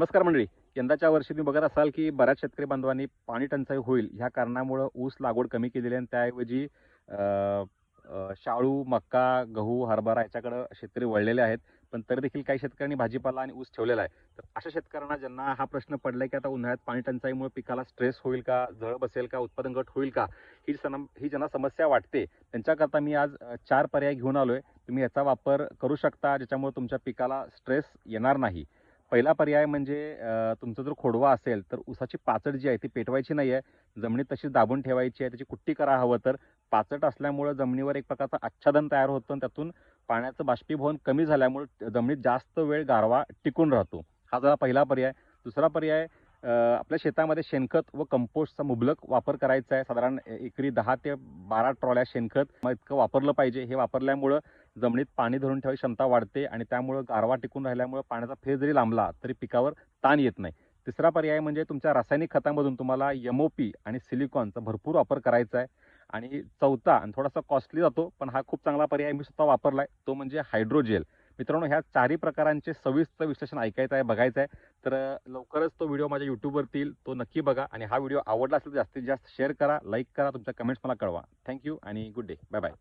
नमस्कार मंडळी. यंदाच्या वर्षी तुम्ही बघत असाल की बऱ्याच शेतकरी बांधवांनी पाणी टंचाई होईल. ह्या कारणामुळं ऊस लागवड कमी केलेली आणि त्याऐवजी शाळू मक्का गहू हरभरा याच्याकडं शेतकरी वळलेले आहेत. पण तरी देखील काही शेतकऱ्यांनी भाजीपाला आणि ऊस ठेवलेला आहे. तर अशा शेतकऱ्यांना ज्यांना हा प्रश्न पडला की आता उन्हाळ्यात पाणी टंचाईमुळे पिकाला स्ट्रेस होईल का? झळ बसेल का? उत्पादन घट होईल का? ही सम ही ज्यांना समस्या वाटते त्यांच्याकरता मी आज चार पर्याय घेऊन आलो आहे तुम्ही याचा वापर करू शकता ज्याच्यामुळे तुमच्या पिकाला स्ट्रेस येणार नाही. पहिला पर्याय म्हणजे तुमचं तुमचा जर खोडवा असेल तर उसाची पाचट जी आहे ती पेटवायची नाही आहे जमिनीत तशीच दाबून ठेवायची आहे त्याची कुट्टी करा हवं तर. पाचट असल्यामुळं जमिनीवर एक प्रकारचं आच्छादन तयार होतं आणि त्यातून पाण्याचं बाष्पीभवन कमी झाल्यामुळे जमिनीत जास्त वेळ गारवा टिकून राहतो. हा जरा पहिला पर्याय. दुसरा पर्याय आपल्या शेतामध्ये शेणखत व कंपोस्टचा मुबलक वापर करायचा आहे. साधारण एकरी दहा ते बारा ट्रॉल्या शेणखत इतकं वापरलं पाहिजे. हे वापरल्यामुळं जमिनीत पाणी धरून ठेवायची क्षमता वाढते आणि त्यामुळं गारवा टिकून राहिल्यामुळं पाण्याचा फेर जरी लांबला तरी पिकावर ताण येत नाही. तिसरा पर्याय म्हणजे तुमच्या रासायनिक खतामधून तुम्हाला यमओपी आणि सिलिकॉनचा भरपूर वापर करायचा आहे. आणि चौथा आणि थोडासा कॉस्टली जातो पण हा खूप चांगला पर्याय मी स्वतः आहे तो म्हणजे हायड्रोजेल. मित्रांनो ह्या चारही प्रकारांचे सविस्तर विश्लेषण ऐकायचं आहे बघायचं आहे. तर लवकरच तो व्हिडिओ माझ्या यूट्यूबवरती येईल तो नक्की बघा आणि हा व्हिडिओ आवडला असेल तर जास्तीत जास्त शेअर करा लाईक करा तुमच्या कमेंट्स मला कळवा. थँक्यू आणि गुड डे. Bye bye.